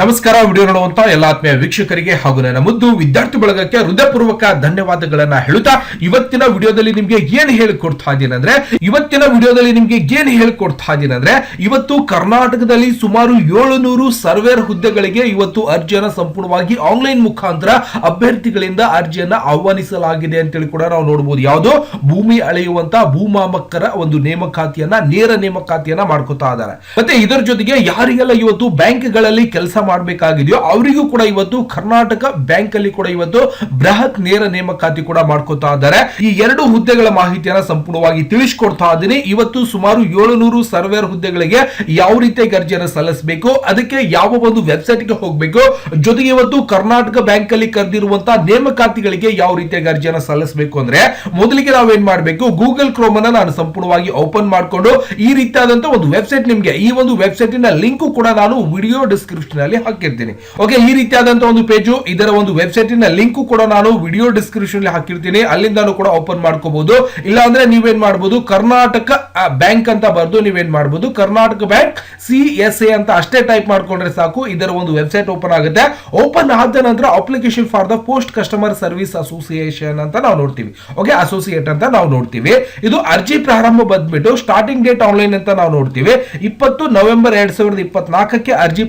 ನಮಸ್ಕಾರ, ವಿಡಿಯೋ ನೋಡುವಂತ ಎಲ್ಲ ಆತ್ಮೀಯ ವೀಕ್ಷಕರಿಗೆ ಹಾಗೂ ನನ್ನ ಮುದ್ದು ವಿದ್ಯಾರ್ಥಿ ಬಳಗಕ್ಕೆ ಹೃದಯಪೂರ್ವಕ ಧನ್ಯವಾದಗಳನ್ನ ಹೇಳುತ್ತಾ ಇವತ್ತಿನ ವಿಡಿಯೋದಲ್ಲಿ ನಿಮ್ಗೆ ಏನ್ ಹೇಳಿಕೊಡ್ತಾ ಅಂದ್ರೆ, ಇವತ್ತಿನ ವಿಡಿಯೋದಲ್ಲಿ ನಿಮ್ಗೆ ಏನ್ ಹೇಳಿಕೊಡ್ತಾ ಅಂದ್ರೆ, ಇವತ್ತು ಕರ್ನಾಟಕದಲ್ಲಿ ಸುಮಾರು ಏಳುನೂರು ಸರ್ವೇರ್ ಹುದ್ದೆಗಳಿಗೆ ಇವತ್ತು ಅರ್ಜಿಯನ್ನ ಸಂಪೂರ್ಣವಾಗಿ ಆನ್ಲೈನ್ ಮುಖಾಂತರ ಅಭ್ಯರ್ಥಿಗಳಿಂದ ಅರ್ಜಿಯನ್ನ ಆಹ್ವಾನಿಸಲಾಗಿದೆ ಅಂತೇಳಿ ಕೂಡ ನಾವು ನೋಡಬಹುದು ಯಾವುದು ಭೂಮಿ ಅಳೆಯುವಂತ ಭೂಮಾಮಕ್ಕರ ಒಂದು ನೇಮಕಾತಿಯನ್ನ, ನೇರ ನೇಮಕಾತಿಯನ್ನ ಮಾಡ್ಕೋತಾ ಇದ್ದಾರೆ. ಮತ್ತೆ ಇದರ ಜೊತೆಗೆ ಯಾರಿಗೆಲ್ಲ ಇವತ್ತು ಬ್ಯಾಂಕ್ಗಳಲ್ಲಿ ಕೆಲಸ ಮಾಡಬೇಕಾಗಿದೆಯೋ ಅವರಿಗೂ ಕೂಡ ಇವತ್ತು ಕರ್ನಾಟಕ ಬ್ಯಾಂಕ್ ಅಲ್ಲಿ ಕೂಡ ಇವತ್ತು ಬೃಹತ್ ನೇರ ನೇಮಕಾತಿ ಕೂಡ ಮಾಡ್ಕೊತಾ ಇದ್ದಾರೆ. ಈ ಎರಡು ಹುದ್ದೆಗಳ ಮಾಹಿತಿಯನ್ನ ಸಂಪೂರ್ಣವಾಗಿ ತಿಳಿಸ್ಕೊಡ್ತಾ ಇದ್ದೀನಿ. ಇವತ್ತು ಸುಮಾರು ಏಳುನೂರು ಸರ್ವೇರ್ ಹುದ್ದೆಗಳಿಗೆ ಯಾವ ರೀತಿಯಾಗಿ ಅರ್ಜಿಯನ್ನು ಸಲ್ಲಿಸಬೇಕು, ಅದಕ್ಕೆ ಯಾವ ಒಂದು ವೆಬ್ಸೈಟ್ಗೆ ಹೋಗಬೇಕು, ಜೊತೆಗೆ ಇವತ್ತು ಕರ್ನಾಟಕ ಬ್ಯಾಂಕ್ ಅಲ್ಲಿ ಕರೆದಿರುವಂತಹ ನೇಮಕಾತಿಗಳಿಗೆ ಯಾವ ರೀತಿಯಾಗಿ ಅರ್ಜಿಯನ್ನು ಸಲ್ಲಿಸಬೇಕು ಅಂದ್ರೆ ಮೊದಲಿಗೆ ನಾವೇನ್ ಮಾಡಬೇಕು ಗೂಗಲ್ ಕ್ರೋಮ್ ಅನ್ನ ನಾನು ಸಂಪೂರ್ಣವಾಗಿ ಓಪನ್ ಮಾಡಿಕೊಂಡು ಈ ರೀತಿಯಾದಂತಹ ಒಂದು ವೆಬ್ಸೈಟ್ ನಿಮಗೆ, ಈ ಒಂದು ವೆಬ್ಸೈಟ್ನ ಲಿಂಕ್ ಕೂಡ ನಾನು ವಿಡಿಯೋ ಡಿಸ್ಕ್ರಿಪ್ಷನ್ ಅಲ್ಲಿ ಹಾಕಿರ್ತೀನಿ. ಓಕೆ ಈ ರೀತಿಯಾದಂತಹ ಒಂದು ಪೇಜು, ಇದರ ಒಂದು ವೆಬ್ಸೈಟ್ನ ಲಿಂಕ್ ಕೂಡ ನಾನು ವಿಡಿಯೋ ಡಿಸ್ಕ್ರಿಪ್ಷನ್ ಹಾಕಿರ್ತೀನಿ. ಅಲ್ಲಿಂದಾನು ಕೂಡ ಓಪನ್ ಮಾಡ್ಕೋಬಹುದು ಇಲ್ಲ ಅಂದ್ರೆ ನೀವೇನ್ ಮಾಡಬಹುದು ಕರ್ನಾಟಕ ಬ್ಯಾಂಕ್ ಅಂತ ಬರೆದು ನೀವೇನ್ ಮಾಡಬಹುದು Karnataka bank C S A ಅಂತ ಅಷ್ಟೇ ಟೈಪ್ ಮಾಡ್ಕೊಂಡ್ರೆ ಸಾಕು. ಇದರ ಒಂದು ವೆಬ್ಸೈಟ್ ಓಪನ್ ಆಗುತ್ತೆ. ಓಪನ್ ಆದ ನಂತರ application for the post customer service association ಅಂತ ನಾವು ನೋಡ್ತೀವಿ. ಓಕೆ ಅಸೋಸಿಯೇಟ್ ಅಂತ ನಾವು ನೋಡ್ತೀವಿ. ಇದು ಅರ್ಜಿ ಪ್ರಾರಂಭ ಬಂದ್ಬಿಟ್ಟು ಸ್ಟಾರ್ಟಿಂಗ್ ಡೇಟ್ ಆನ್ಲೈನ್ ಅಂತ ನಾವು ನೋಡ್ತೀವಿ. ಇಪ್ಪತ್ತು ನವೆಂಬರ್ ಎರಡ್ ಸಾವಿರದ ಇಪ್ಪತ್ನಾಲ್ಕಕ್ಕೆ ಅರ್ಜಿ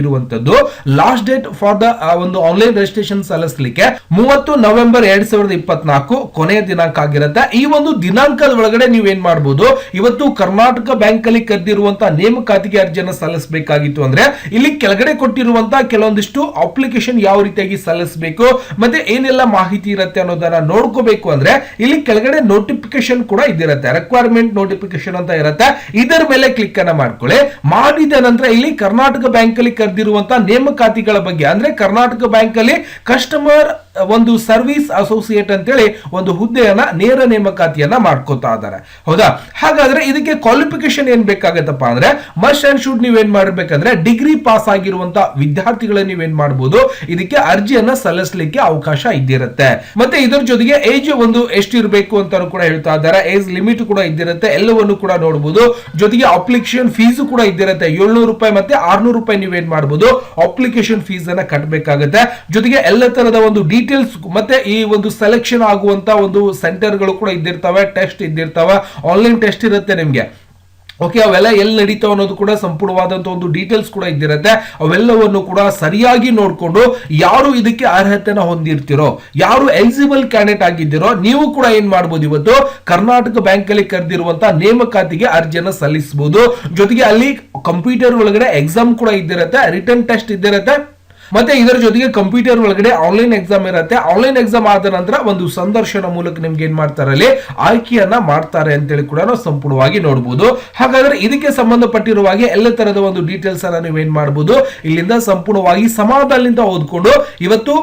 ಪ್ರಾರಂಭವಾಗಿರುವಂತದ್ದು ಲಾಸ್ಟ್ ಡೇಟ್ ಫಾರ್ ದ ಒಂದು ಆನ್ಲೈನ್ ರಿಜಿಸ್ಟ್ರೇಷನ್ ಸಲ್ಲಿಸಲಿಕ್ಕೆ ಮೂವತ್ತು ನವೆಂಬರ್ ಎರಡ್ ಸಾವಿರದ ಇಪ್ಪತ್ನಾಲ್ಕು ಕೊನೆಯ ದಿನಾಂಕ ಆಗಿರುತ್ತೆ. ಈ ಒಂದು ದಿನಾಂಕದ ಒಳಗಡೆ ನೀವು ಏನ್ ಮಾಡಬಹುದು ಇವತ್ತು ಕರ್ನಾಟಕ ಬ್ಯಾಂಕ್ ಅಲ್ಲಿ ಕರೆದಿರುವಂತಹ ನೇಮಕಾತಿಗೆ ಅರ್ಜಿಯನ್ನು ಸಲ್ಲಿಸಬೇಕಾಗಿತ್ತು ಅಂದ್ರೆ ಇಲ್ಲಿ ಕೆಳಗಡೆ ಕೊಟ್ಟಿರುವಂತಹ ಕೆಲವೊಂದಿಷ್ಟು ಅಪ್ಲಿಕೇಶನ್ ಯಾವ ರೀತಿಯಾಗಿ ಸಲ್ಲಿಸಬೇಕು, ಮತ್ತೆ ಏನೆಲ್ಲ ಮಾಹಿತಿ ಇರುತ್ತೆ ಅನ್ನೋದನ್ನ ನೋಡ್ಕೋಬೇಕು ಅಂದ್ರೆ ಇಲ್ಲಿ ಕೆಳಗಡೆ ನೋಟಿಫಿಕೇಶನ್ ಕೂಡ ಇದಿರುತ್ತೆ. ರಿಕ್ವೈರ್ಮೆಂಟ್ ನೋಟಿಫಿಕೇಶನ್ ಅಂತ ಇರುತ್ತೆ. ಇದರ ಮೇಲೆ ಕ್ಲಿಕ್ ಅನ್ನ ಮಾಡ್ಕೊಳ್ಳಿ. ಮಾಡಿದ ನಂತರ ಇಲ್ಲಿ ಕರ್ನಾಟಕ ಬ್ಯಾಂಕ್ ಅಲ್ಲಿ ಕರೆದಿರುವಂತಹ ನೇಮಕಾತಿಗಳ ಬಗ್ಗೆ ಅಂದ್ರೆ ಕರ್ನಾಟಕ ಬ್ಯಾಂಕ್ ಅಲ್ಲಿ ಕಸ್ಟಮರ್ ಒಂದು ಸರ್ವಿಸ್ ಅಸೋಸಿಯೇಟ್ ಅಂತೇಳಿ ಒಂದು ಹುದ್ದೆಯನ್ನ ನೇರ ನೇಮಕಾತಿಯನ್ನ ಮಾಡ್ಕೋತಾ ಇದ್ದಾರೆ. ಹೌದಾ? ಹಾಗಾದ್ರೆ ಇದಕ್ಕೆ ಕ್ವಾಲಿಫಿಕೇಶನ್ ಏನ್ ಬೇಕಾಗತ್ತಪ್ಪ ಅಂದ್ರೆ ಮಸ್ಟ್ ಅಂಡ್ ಶುಡ್ ನೀವೇನ್ ಮಾಡ್ಬೇಕಂದ್ರೆ ಡಿಗ್ರಿ ಪಾಸ್ ಆಗಿರುವಂತ ವಿದ್ಯಾರ್ಥಿಗಳ ನೀವೇನ್ ಮಾಡಬಹುದು ಇದಕ್ಕೆ ಅರ್ಜಿಯನ್ನ ಸಲ್ಲಿಸಲಿಕ್ಕೆ ಅವಕಾಶ ಇದ್ದಿರುತ್ತೆ. ಮತ್ತೆ ಇದರ ಜೊತೆಗೆ ಏಜ್ ಒಂದು ಎಷ್ಟಿರಬೇಕು ಅಂತ ಕೂಡ ಹೇಳ್ತಾ ಇದ್ದಾರೆ. ಏಜ್ ಲಿಮಿಟ್ ಕೂಡ ಇದ್ದಿರುತ್ತೆ. ಎಲ್ಲವನ್ನು ಕೂಡ ನೋಡಬಹುದು ಜೊತೆಗೆ ಅಪ್ಲಿಕೇಶನ್ ಫೀಸ್ ಕೂಡ ಇದ್ದಿರುತ್ತೆ. ಏಳ್ನೂರು ರೂಪಾಯಿ ಮತ್ತೆ ಆರ್ನೂರು ರೂಪಾಯಿ ನೀವೇನ್ ಮಾಡಬಹುದು ಅಪ್ಲಿಕೇಶನ್ ಫೀಸ್ ಅನ್ನ ಕಟ್ಟಬೇಕಾಗುತ್ತೆ ಜೊತೆಗೆ ಎಲ್ಲ ತರದ ಒಂದು ಡೀಟೇಲ್ಸ್ ಮತ್ತೆ ಈ ಒಂದು ಸೆಲೆಕ್ಷನ್ ಆಗುವಂತ ಒಂದು ಸೆಂಟರ್ಗಳು ಕೂಡ ಇದ್ದಿರ್ತವೆ ಟೆಸ್ಟ್ ಇದ್ದಿರ್ತವೆ. ಆನ್ಲೈನ್ ಟೆಸ್ಟ್ ಇರುತ್ತೆ ನಿಮಗೆ. ಓಕೆ ಅವೆಲ್ಲ ಎಲ್ಲಿ ನಡೀತಾವ ಅನ್ನೋದು ಕೂಡ ಸಂಪೂರ್ಣವಾದಂತ ಒಂದು ಡೀಟೇಲ್ಸ್ ಕೂಡ ಇದ್ದಿರುತ್ತೆ. ಅವೆಲ್ಲವನ್ನು ಕೂಡ ಸರಿಯಾಗಿ ನೋಡಿಕೊಂಡು ಯಾರು ಇದಕ್ಕೆ ಅರ್ಹತೆನ ಹೊಂದಿರ್ತಿರೋ, ಯಾರು ಎಲಿಜಿಬಲ್ ಕ್ಯಾಂಡಿಡೇಟ್ ಆಗಿದ್ದೀರೋ, ನೀವು ಕೂಡ ಏನ್ ಮಾಡ್ಬೋದು ಇವತ್ತು? ಕರ್ನಾಟಕ ಬ್ಯಾಂಕ್ ಅಲ್ಲಿ ಕರೆದಿರುವಂತಹ ನೇಮಕಾತಿಗೆ ಅರ್ಜಿಯನ್ನು ಸಲ್ಲಿಸಬಹುದು ಜೊತೆಗೆ ಅಲ್ಲಿ ಕಂಪ್ಯೂಟರ್ ಒಳಗಡೆ ಎಕ್ಸಾಮ್ ಕೂಡ ಇದ್ದಿರುತ್ತೆ ರಿಟರ್ನ್ ಟೆಸ್ಟ್ ಇದ್ದಿರುತ್ತೆ. ಮತ್ತೆ ಇದರ ಜೊತೆಗೆ ಕಂಪ್ಯೂಟರ್ ಒಳಗಡೆ ಆನ್ಲೈನ್ ಎಕ್ಸಾಮ್ ಇರುತ್ತೆ. ಆನ್ಲೈನ್ ಎಕ್ಸಾಮ್ ಆದ ನಂತರ ಒಂದು ಸಂದರ್ಶನ ಮೂಲಕ ನಿಮ್ಗೆ ಏನ್ ಮಾಡ್ತಾರೆ ಅಲ್ಲಿ? ಆಯ್ಕೆಯನ್ನ ಮಾಡ್ತಾರೆ ಅಂತೇಳಿ ಕೂಡ ನಾವು ಸಂಪೂರ್ಣವಾಗಿ ನೋಡಬಹುದು ಹಾಗಾದ್ರೆ ಇದಕ್ಕೆ ಸಂಬಂಧಪಟ್ಟಿರುವ ಹಾಗೆ ಎಲ್ಲ ತರದ ಒಂದು ಡೀಟೇಲ್ಸ್ ಅನ್ನ ನೀವೇನ್ ಮಾಡಬಹುದು ಇಲ್ಲಿಂದ ಸಂಪೂರ್ಣವಾಗಿ ಸಮಾಧಾನದಿಂದ ಓದ್ಕೊಂಡು ಇವತ್ತು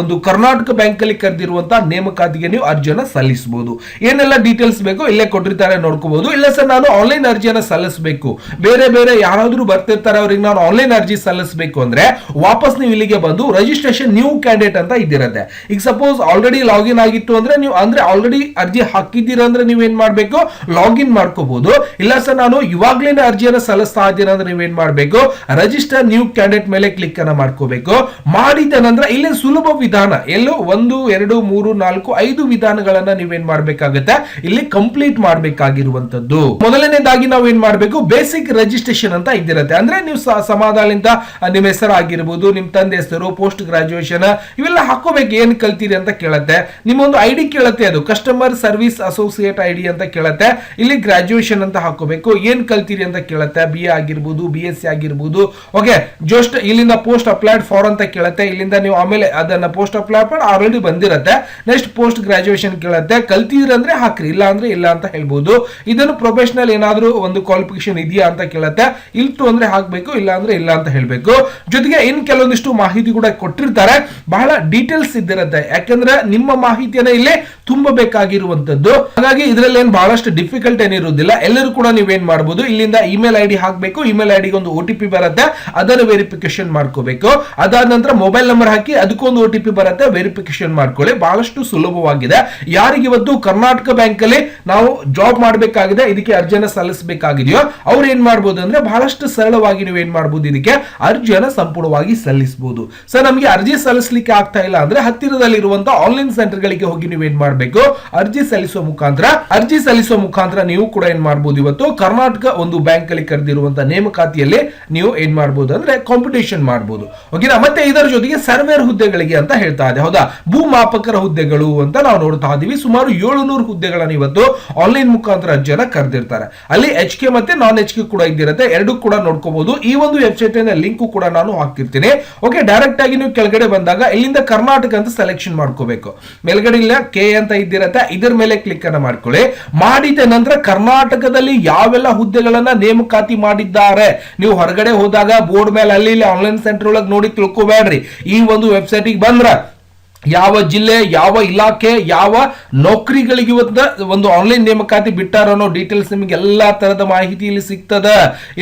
ಒಂದು ಕರ್ನಾಟಕ ಬ್ಯಾಂಕ್ ಅಲ್ಲಿ ಕರೆದಿರುವಂತಹ ನೇಮಕಾತಿಗೆ ನೀವು ಅರ್ಜಿಯನ್ನ ಸಲ್ಲಿಸಬಹುದು ಏನೆಲ್ಲ ಡೀಟೇಲ್ಸ್ ಬೇಕು ಇಲ್ಲೇ ಕೊಟ್ಟಿರ್ತಾರೆ ನೋಡ್ಕೋಬಹುದು ಇಲ್ಲ ಸರ್, ನಾನು ಆನ್ಲೈನ್ ಅರ್ಜಿಯನ್ನು ಸಲ್ಲಿಸಬೇಕು. ಬೇರೆ ಬೇರೆ ಯಾರಾದ್ರೂ ಬರ್ತಿರ್ತಾರೆ, ಅವ್ರಿಗೆ ನಾನು ಆನ್ಲೈನ್ ಅರ್ಜಿ ಸಲ್ಲಿಸಬೇಕು ಅಂದ್ರೆ ವಾಪಸ್ ನೀವು ಇಲ್ಲಿಗೆ ಬಂದು ರಿಜಿಸ್ಟ್ರೇಷನ್ ನ್ಯೂ ಕ್ಯಾಂಡಿಡೇಟ್ ಅಂತ ಇದ್ದಿರುತ್ತೆ. ಈಗ ಸಪೋಸ್ ಆಲ್ರೆಡಿ ಲಾಗಿನ್ ಆಗಿತ್ತು ಅಂದ್ರೆ ನೀವು ಅಂದ್ರೆ ಆಲ್ರೆಡಿ ಅರ್ಜಿ ಹಾಕಿದ್ದೀರಾ ಅಂದ್ರೆ ನೀವು ಏನ್ ಮಾಡ್ಬೇಕು? ಲಾಗಿನ್ ಮಾಡ್ಕೋಬಹುದು ಇಲ್ಲ ಸರ್, ನಾನು ಇವಾಗ್ಲೇನೆ ಅರ್ಜಿಯನ್ನು ಸಲ್ಲಿಸ್ತಾ ಇದ್ದೀರಾ ಅಂದ್ರೆ ನೀವೇನ್ ಮಾಡ್ಬೇಕು? ರಿಜಿಸ್ಟರ್ ನ್ಯೂ ಕ್ಯಾಂಡಿಡೇಟ್ ಮೇಲೆ ಕ್ಲಿಕ್ ಅನ್ನ ಮಾಡ್ಕೋಬೇಕು. ಮಾಡಿದ ನಂತರ ಇಲ್ಲಿ ಸುಲಭ ವಿಧಾನ. ಎಲ್ಲೋ ಒಂದು, ಎರಡು, ಮೂರು, ನಾಲ್ಕು, ಐದು ವಿಧಾನಗಳನ್ನ ನೀವೇನ್ ಮಾಡ್ಬೇಕಾಗತ್ತೆ? ಇಲ್ಲಿ ಕಂಪ್ಲೀಟ್ ಮಾಡ್ಬೇಕಾಗಿರುವಂತದ್ದು ಮೊದಲನೇದಾಗಿ ನಾವು ಏನ್ ಮಾಡ್ಬೇಕು? ಬೇಸಿಕ್ ರಿಜಿಸ್ಟ್ರೇಷನ್ ಅಂತ ಇದ್ದಿರುತ್ತೆ. ಅಂದ್ರೆ ನೀವು ಸಮಾಧಾನದಿಂದ ನಿಮ್ಮ ಹೆಸರು ಆಗಿರ್ಬೋದು ನಿಮ್ ಹೆಸರು ಪೋಸ್ಟ್ ಗ್ರಾಜುಯೇಷನ್ ಇವೆಲ್ಲ ಹಾಕೋಬೇಕು ಏನ್ ಕಲ್ತೀರಿ ಅಂತ ಕೇಳತ್ತೆ. ನಿಮ್ಮ ಒಂದು ಡಿ ಕೇಳತ್ತೆ ಅದು customer service associate I D ಅಂತ ಕೇಳತ್ತೆ. ಇಲ್ಲಿ ಗ್ರಾಜುಯೇಷನ್ ಅಂತ ಹಾಕೋಬೇಕು ಏನ್ ಕಲ್ತೀರಿ ಅಂತ ಕೇಳತ್ತೆ. ಬಿ ಎ ಆಗಿರ್ಬೋದು ಬಿ ಎಸ್ ಸಿ ಆಗಿರ್ಬೋದು. ಓಕೆ ಜಸ್ಟ್ ಇಲ್ಲಿಂದ ಪೋಸ್ಟ್ ಅಪ್ಲೈಡ್ ಫಾರ್ ಅಂತ ಕೇಳತ್ತೆ. ಇಲ್ಲಿಂದ ನೀವು ಆಮೇಲೆ ಅದನ್ನ ಪೋಸ್ಟ್ ಅಪ್ಲೈ ಮಾಡಿ ಆಲ್ರೆಡಿ ಬಂದಿರತ್ತೆ. ನೆಕ್ಸ್ಟ್ ಪೋಸ್ಟ್ ಗ್ರಾಜುಯೇಷನ್ ಕೇಳತ್ತೆ. ಕಲ್ತಿದ್ರೆ ಅಂದ್ರೆ ಹಾಕ್ರಿ, ಇಲ್ಲ ಅಂದ್ರೆ ಇಲ್ಲ ಅಂತ ಹೇಳ್ಬೋದು. ಇದನ್ನು ಪ್ರೊಫೆಷನಲ್ ಏನಾದ್ರೂ ಒಂದು ಕ್ವಾಲಿಫಿಕೇಶನ್ ಇದೆಯಾ ಅಂತ ಕೇಳತ್ತೆ. ಇಲ್ತು ಅಂದ್ರೆ ಹಾಕ್ಬೇಕು, ಇಲ್ಲ ಅಂದ್ರೆ ಇಲ್ಲ ಅಂತ ಹೇಳ್ಬೇಕು. ಜೊತೆಗೆ ಇನ್ ಕೆಲವೊಂದಿಷ್ಟು ಮಾಹಿತಿ ಕೂಡ ಕೊಟ್ಟಿರ್ತಾರೆ. ಬಹಳ ಡೀಟೇಲ್ಸ್ ಇದ್ದಿರುತ್ತೆ. ಯಾಕಂದ್ರೆ ನಿಮ್ಮ ಮಾಹಿತಿಯನ್ನ ಇಲ್ಲಿ ತುಂಬಬೇಕಾಗಿರುವಂತದ್ದು ಹಾಗಾಗಿ ಇದರಲ್ಲಿ ಏನ್ ಬಹಳಷ್ಟು ಡಿಫಿಕಲ್ಟ್ ಏನಿರುವುದಿಲ್ಲ ಎಲ್ಲರೂ ಕೂಡ ನೀವೇನ್ ಮಾಡಬಹುದು ಇಲ್ಲಿಂದ ಇಮೇಲ್ ಐ ಡಿ ಹಾಕಬೇಕು. ಇಮೇಲ್ ಐ ಡಿಗೆ ಒಂದು ಟಿ ಪಿ ಬರುತ್ತೆ. ಅದನ್ನು ವೆರಿಫಿಕೇಶನ್ ಮಾಡ್ಕೋಬೇಕು. ಅದಾದ ನಂತರ ಮೊಬೈಲ್ ನಂಬರ್ ಹಾಕಿ ಅದಕ್ಕೊಂದು ಒ ಟಿ ಪಿ ಬರುತ್ತೆ. ವೆರಿಫಿಕೇಶನ್ ಮಾಡ್ಕೊಳ್ಳಿ. ಬಹಳಷ್ಟು ಸುಲಭವಾಗಿದೆ. ಯಾರಿಗೆ ಇವತ್ತು ಕರ್ನಾಟಕ ಬ್ಯಾಂಕ್ ಅಲ್ಲಿ ನಾವು ಜಾಬ್ ಮಾಡಬೇಕಾಗಿದೆ, ಇದಕ್ಕೆ ಅರ್ಜಿಯನ್ನ ಸಲ್ಲಿಸಬೇಕಾಗಿದೆಯೋ, ಅವ್ರು ಏನ್ ಮಾಡಬಹುದು ಅಂದ್ರೆ ಬಹಳಷ್ಟು ಸರಳವಾಗಿ ನೀವು ಏನ್ ಮಾಡಬಹುದು ಇದಕ್ಕೆ ಅರ್ಜಿಯನ್ನ ಸಂಪೂರ್ಣವಾಗಿ ಸಲ್ಲಿಸಬಹುದು ಸರ್ ನಮಗೆ ಅರ್ಜಿ ಸಲ್ಲಿಸಲಿಕ್ಕೆ ಆಗ್ತಾ ಇಲ್ಲ ಅಂದ್ರೆ ಹತ್ತಿರದಲ್ಲಿರುವಂತಹ ಆನ್ಲೈನ್ ಸೆಂಟರ್ ಗಳಿಗೆ ಹೋಗಿ ನೀವು ಏನ್ ಮಾಡಬೇಕು? ಅರ್ಜಿ ಸಲ್ಲಿಸುವ ಮುಖಾಂತರ, ಅರ್ಜಿ ಸಲ್ಲಿಸುವ ಮುಖಾಂತರ ನೀವು ಕೂಡ ಏನ್ ಮಾಡಬಹುದು ಇವತ್ತು? ಕರ್ನಾಟಕ ಒಂದು ಬ್ಯಾಂಕ್ ಅಲ್ಲಿ ಕರೆದಿರುವಂತಹ ನೇಮಕಾತಿಯಲ್ಲಿ ನೀವು ಏನ್ ಮಾಡಬಹುದು ಅಂದ್ರೆ ಕಾಂಪಿಟೇಷನ್ ಮಾಡಬಹುದು ಓಕೆನಾ ಮತ್ತೆ ಇದರ ಜೊತೆಗೆ ಸರ್ವೇರ್ ಹುದ್ದೆಗಳಿಗೆ ಅಂತ ಹೇಳ್ತಾ ಇದೆ. ಹೌದಾ? ಭೂಮಾಪಕರ ಹುದ್ದೆಗಳು ಅಂತ ನಾವು ನೋಡ್ತಾ ಇದೀವಿ. ಸುಮಾರು ಏಳುನೂರು ಹುದ್ದೆಗಳನ್ನ ಇವತ್ತು ಆನ್ಲೈನ್ ಮುಖಾಂತರ ಜನ ಕರೆದಿರ್ತಾರೆ. ಅಲ್ಲಿ ಎಚ್ ಕೆ ಮತ್ತೆ ನಾನ್ ಎಚ್ ಕೆ ಕೂಡ ಇದ್ದಿರುತ್ತೆ. ಎರಡು ಕೂಡ ನೋಡ್ಕೋಬಹುದು ಈ ಒಂದು ವೆಬ್ಸೈಟ್ ಲಿಂಕ್ ಕೂಡ ನಾನು ಹಾಕಿರ್ತೀನಿ ಓಕೆ ಡೈರೆಕ್ಟ್ ಆಗಿ ನೀವು ಕೆಳಗಡೆ ಬಂದಾಗ ಇಲ್ಲಿಂದ ಕರ್ನಾಟಕ ಅಂತ ಸೆಲೆಕ್ಷನ್ ಮಾಡ್ಕೋಬೇಕು. ಮೇಲ್ಗಡೆ ಇಲ್ಲ ಕೆ ಅಂತ ಇದ್ದಿರತ್ತೆ, ಇದರ ಮೇಲೆ ಕ್ಲಿಕ್ ಅನ್ನ ಮಾಡ್ಕೊಳ್ಳಿ. ಮಾಡಿದ ನಂತರ ಕರ್ನಾಟಕದಲ್ಲಿ ಯಾವೆಲ್ಲ ಹುದ್ದೆಗಳನ್ನ ನೇಮಕಾತಿ ಮಾಡಿದ್ದಾರೆ? ನೀವು ಹೊರಗಡೆ ಹೋದಾಗ ಬೋರ್ಡ್ ಮೇಲೆ ಅಲ್ಲಿ ಆನ್ಲೈನ್ ಸೆಂಟರ್ ಒಳಗೆ ನೋಡಿ ತಿಳ್ಕೊಬೇಡ್ರಿ. ಈ ಒಂದು ವೆಬ್ಸೈಟಿಗೆ ಬಂದ್ರ ಯಾವ ಜಿಲ್ಲೆ, ಯಾವ ಇಲಾಖೆ, ಯಾವ ನೌಕರಿಗಳಿಗೆ ಇವತ್ತ ಒಂದು ಆನ್ಲೈನ್ ನೇಮಕಾತಿ ಬಿಟ್ಟಾರ ಅನ್ನೋ ಡೀಟೇಲ್ಸ್ ನಿಮಗೆ ಎಲ್ಲಾ ತರದ ಮಾಹಿತಿ ಇಲ್ಲಿ ಸಿಗ್ತದ.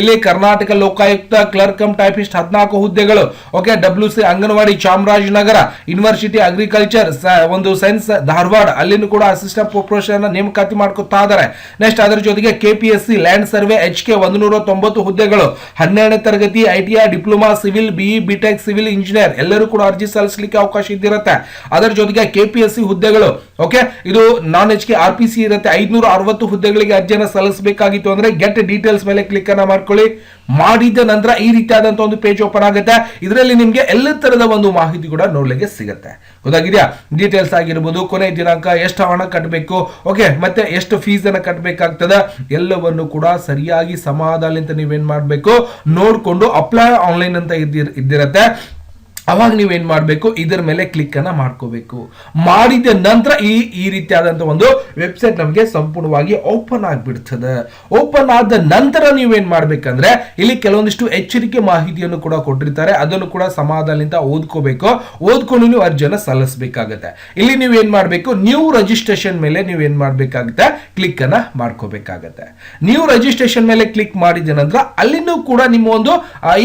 ಇಲ್ಲಿ Karnataka Lokayukta clerk cum typist ಹದಿನಾಲ್ಕು ಹುದ್ದೆಗಳು. Okay W C Anganwadi, Chamarajanagar university agriculture ಒಂದು ಸೈನ್ಸ್, ಧಾರವಾಡ, ಅಲ್ಲಿನೂ ಕೂಡ ಅಸಿಸ್ಟೆಂಟ್ ಪ್ರೊಫೆಸರ್ ನೇಮಕಾತಿ ಮಾಡ್ಕೊತಾ ಇದಾರೆ. ನೆಕ್ಸ್ಟ್ ಅದರ ಜೊತೆಗೆ KPSC land survey H K ಒಂದು ನೂರ ತೊಂಬತ್ತು ಹುದ್ದೆಗಳು. ಹನ್ನೆರಡನೇ ತರಗತಿ ITI diploma civil BE BTech civil engineer ಎಲ್ಲರೂ ಕೂಡ ಅರ್ಜಿ ಸಲ್ಲಿಸಲಿಕ್ಕೆ ಅವಕಾಶ ಇದ್ದಿರುತ್ತೆ. ಅದರ ಜೊತೆಗೆ ಕೆ ಪಿ ಎಸ್ ಸಿ ಹುದ್ದೆಗಳು ಓಕೆ ಇದು non H K R P C ಇರುತ್ತೆ. ಐದ್ನೂರ ಅರವತ್ತು ಹುದ್ದೆಗಳಿಗೆ ಅರ್ಜಿಯನ್ನು ಸಲ್ಲಿಸಬೇಕಾಗಿತ್ತು ಅಂದ್ರೆ ಗೆಟ್ ಡೀಟೇಲ್ಸ್ ಮೇಲೆ ಕ್ಲಿಕ್ ಅನ್ನ ಮಾಡ್ಕೊಳ್ಳಿ. ಮಾಡಿದ ನಂತರ ಈ ರೀತಿಯಾದಂತಹ ಒಂದು ಪೇಜ್ ಓಪನ್ ಆಗುತ್ತೆ. ಇದರಲ್ಲಿ ನಿಮಗೆ ಎಲ್ಲ ತರದ ಒಂದು ಮಾಹಿತಿ ಕೂಡ ನೋಡ್ಲಿಕ್ಕೆ ಸಿಗುತ್ತೆ. ಗೊತ್ತಾಗಿದೆಯಾ? ಡೀಟೇಲ್ಸ್ ಆಗಿರ್ಬೋದು, ಕೊನೆ ದಿನಾಂಕ, ಎಷ್ಟು ಹಣ ಕಟ್ಟಬೇಕು ಓಕೆ ಮತ್ತೆ ಎಷ್ಟು ಫೀಸ್ ಅನ್ನ ಕಟ್ಟಬೇಕಾಗ್ತದೆ ಎಲ್ಲವನ್ನು ಕೂಡ ಸರಿಯಾಗಿ ಸಮಾಧಾನ ನೀವೇನ್ ಮಾಡಬೇಕು? ನೋಡಿಕೊಂಡು ಅಪ್ಲೈ ಆನ್ಲೈನ್ ಅಂತ ಇದ್ದಿರ್ ಇದ್ದಿರತ್ತೆ. ಅವಾಗ ನೀವೇನು ಮಾಡಬೇಕು? ಇದರ ಮೇಲೆ ಕ್ಲಿಕ್ ಅನ್ನ ಮಾಡ್ಕೋಬೇಕು. ಮಾಡಿದ ನಂತರ ಈ ಈ ರೀತಿಯಾದಂಥ ಒಂದು ವೆಬ್ಸೈಟ್ ನಮಗೆ ಸಂಪೂರ್ಣವಾಗಿ ಓಪನ್ ಆಗಿಬಿಡ್ತದೆ. ಓಪನ್ ಆದ ನಂತರ ನೀವೇನ್ ಮಾಡ್ಬೇಕಂದ್ರೆ, ಇಲ್ಲಿ ಕೆಲವೊಂದಿಷ್ಟು ಎಚ್ಚರಿಕೆ ಮಾಹಿತಿಯನ್ನು ಕೂಡ ಕೊಟ್ಟಿರ್ತಾರೆ. ಅದನ್ನು ಕೂಡ ಸಮಾಧಾನದಿಂದ ಓದ್ಕೋಬೇಕು. ಓದ್ಕೊಂಡು ನೀವು ಅರ್ಜಿಯನ್ನು ಸಲ್ಲಿಸಬೇಕಾಗತ್ತೆ. ಇಲ್ಲಿ ನೀವು ಏನ್ ಮಾಡಬೇಕು? ನ್ಯೂ ರಿಜಿಸ್ಟ್ರೇಷನ್ ಮೇಲೆ ನೀವು ಏನ್ ಕ್ಲಿಕ್ಕನ್ನು ಕ್ಲಿಕ್ ಅನ್ನ ಮಾಡ್ಕೋಬೇಕಾಗತ್ತೆ. ನ್ಯೂ ರಿಜಿಸ್ಟ್ರೇಷನ್ ಮೇಲೆ ಕ್ಲಿಕ್ ಮಾಡಿದ ನಂತರ ಅಲ್ಲಿನೂ ಕೂಡ ನಿಮ್ಮ ಒಂದು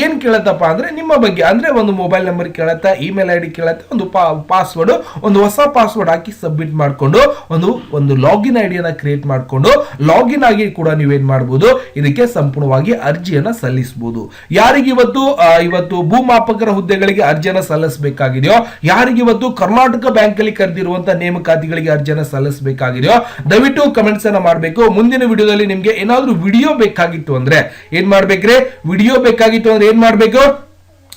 ಏನು ಕೇಳತ್ತಪ್ಪ ಅಂದ್ರೆ ನಿಮ್ಮ ಬಗ್ಗೆ, ಅಂದ್ರೆ ಒಂದು ಮೊಬೈಲ್ ನಂಬರ್ ಕೇಳತ್ತೆ ಇಮೇಲ್ ಐ ಡಿ ಕೇಳತ್ತೆ, ಒಂದು ಪಾಸ್ವರ್ಡ್ ಒಂದು ಹೊಸ ಪಾಸ್ವರ್ಡ್ ಹಾಕಿ ಸಬ್ಮಿಟ್ ಮಾಡ್ಕೊಂಡು, ಒಂದು ಒಂದು ಲಾಗಿನ್ ಐಡಿಯನ್ನ ಕ್ರಿಯೇಟ್ ಮಾಡ್ಕೊಂಡು ಲಾಗಿನ್ ಆಗಿ ಕೂಡ ನೀವೇನ್ ಮಾಡಬಹುದು ಇದಕ್ಕೆ ಸಂಪೂರ್ಣವಾಗಿ ಅರ್ಜಿಯನ್ನ ಸಲ್ಲಿಸಬಹುದು ಯಾರಿಗೆ ಇವತ್ತು ಇವತ್ತು ಭೂಮಾಪಕರ ಹುದ್ದೆಗಳಿಗೆ ಅರ್ಜಿಯನ್ನ ಸಲ್ಲಿಸಬೇಕಾಗಿದೆಯೋ, ಯಾರಿಗೆ ಇವತ್ತು ಕರ್ನಾಟಕ ಬ್ಯಾಂಕ್ ಅಲ್ಲಿ ಕರೆದಿರುವಂತಹ ನೇಮಕಾತಿಗಳಿಗೆ ಅರ್ಜಿಯನ್ನು ಸಲ್ಲಿಸಬೇಕಾಗಿದೆಯೋ, ದಯವಿಟ್ಟು ಕಮೆಂಟ್ಸ್ ಅನ್ನ ಮಾಡಬೇಕು. ಮುಂದಿನ ವಿಡಿಯೋದಲ್ಲಿ ನಿಮಗೆ ಏನಾದರೂ ವಿಡಿಯೋ ಬೇಕಾಗಿತ್ತು ಅಂದ್ರೆ ಏನ್ ಮಾಡ್ಬೇಕ್ರೆ? ವಿಡಿಯೋ ಬೇಕಾಗಿತ್ತು ಅಂದ್ರೆ ಏನ್ ಮಾಡ್ಬೇಕು?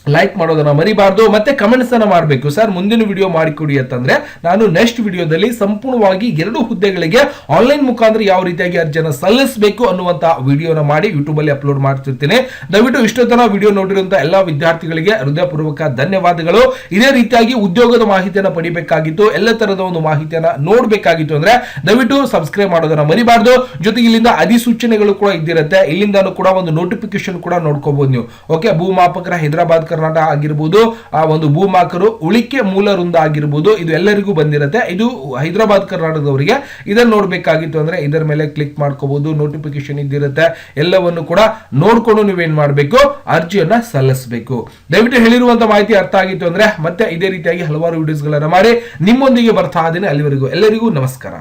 ಲೈಕ್ ಮಾಡೋದನ್ನ ಮರಿಬಾರ್ದು, ಮತ್ತೆ ಕಮೆಂಟ್ಸ್ ಅನ್ನ ಮಾಡಬೇಕು. ಸರ್ ಮುಂದಿನ ವಿಡಿಯೋ ಮಾಡಿಕೊಡಿ ಅಂತಂದ್ರೆ, ನಾನು ನೆಕ್ಸ್ಟ್ ವಿಡಿಯೋದಲ್ಲಿ ಸಂಪೂರ್ಣವಾಗಿ ಎರಡು ಹುದ್ದೆಗಳಿಗೆ ಆನ್ಲೈನ್ ಮುಖಾಂತರ ಯಾವ ರೀತಿಯಾಗಿ ಅರ್ಜಿಯನ್ನು ಸಲ್ಲಿಸಬೇಕು ಅನ್ನುವಂತಹ ವಿಡಿಯೋನ ಮಾಡಿ ಯೂಟ್ಯೂಬ್ ಅಲ್ಲಿ ಅಪ್ಲೋಡ್ ಮಾಡ್ತಿರ್ತೀನಿ. ದಯವಿಟ್ಟು ಇಷ್ಟೊತ್ತನ ವಿಡಿಯೋ ನೋಡಿರುವಂತಹ ಎಲ್ಲಾ ವಿದ್ಯಾರ್ಥಿಗಳಿಗೆ ಹೃದಯಪೂರ್ವಕ ಧನ್ಯವಾದಗಳು. ಇದೇ ರೀತಿಯಾಗಿ ಉದ್ಯೋಗದ ಮಾಹಿತಿಯನ್ನು ಪಡಿಬೇಕಾಗಿತ್ತು, ಎಲ್ಲ ತರದ ಒಂದು ಮಾಹಿತಿಯನ್ನ ನೋಡಬೇಕಾಗಿತ್ತು ಅಂದ್ರೆ, ದಯವಿಟ್ಟು ಸಬ್ಸ್ಕ್ರೈಬ್ ಮಾಡೋದನ್ನ ಮರಿಬಾರ್ದು. ಜೊತೆಗೆ ಇಲ್ಲಿಂದ ಅಧಿಸೂಚನೆಗಳು ಕೂಡ ಇದ್ದಿರುತ್ತೆ. ಇಲ್ಲಿಂದ ಕೂಡ ಒಂದು ನೋಟಿಫಿಕೇಶನ್ ಕೂಡ ನೋಡ್ಕೋಬಹುದು ನೀವು. ಓಕೆ ಭೂಮಾಪಕರ ಹೈದರಾಬಾದ್ ಕರ್ನಾಟಕ ಆಗಿರ್ಬೋದು, ಆ ಒಂದು ಭೂಮಾಕರು ಉಳಿಕೆ ಮೂಲ ವೃಂದ ಆಗಿರ್ಬೋದು ಇದು ಎಲ್ಲರಿಗೂ ಬಂದಿರುತ್ತೆ. ಇದು ಹೈದರಾಬಾದ್ ಕರ್ನಾಟಕದವರಿಗೆ ಇದನ್ನ ನೋಡಬೇಕಾಗಿತ್ತು ಅಂದ್ರೆ ಇದರ ಮೇಲೆ ಕ್ಲಿಕ್ ಮಾಡ್ಕೋಬಹುದು ನೋಟಿಫಿಕೇಶನ್ ಇದ್ದಿರುತ್ತೆ. ಎಲ್ಲವನ್ನು ಕೂಡ ನೋಡ್ಕೊಂಡು ನೀವೇನು ಮಾಡಬೇಕು? ಅರ್ಜಿಯನ್ನ ಸಲ್ಲಿಸಬೇಕು. ದಯವಿಟ್ಟು ಹೇಳಿರುವಂತ ಮಾಹಿತಿ ಅರ್ಥ ಆಗಿತ್ತು ಅಂದ್ರೆ ಮತ್ತೆ ಇದೇ ರೀತಿಯಾಗಿ ಹಲವಾರು ವಿಡಿಯೋಸ್ಗಳನ್ನ ಮಾಡಿ ನಿಮ್ಮೊಂದಿಗೆ ಬರ್ತಾ ಇದ್ದೀನಿ. ಅಲ್ಲಿವರೆಗೂ ಎಲ್ಲರಿಗೂ ನಮಸ್ಕಾರ.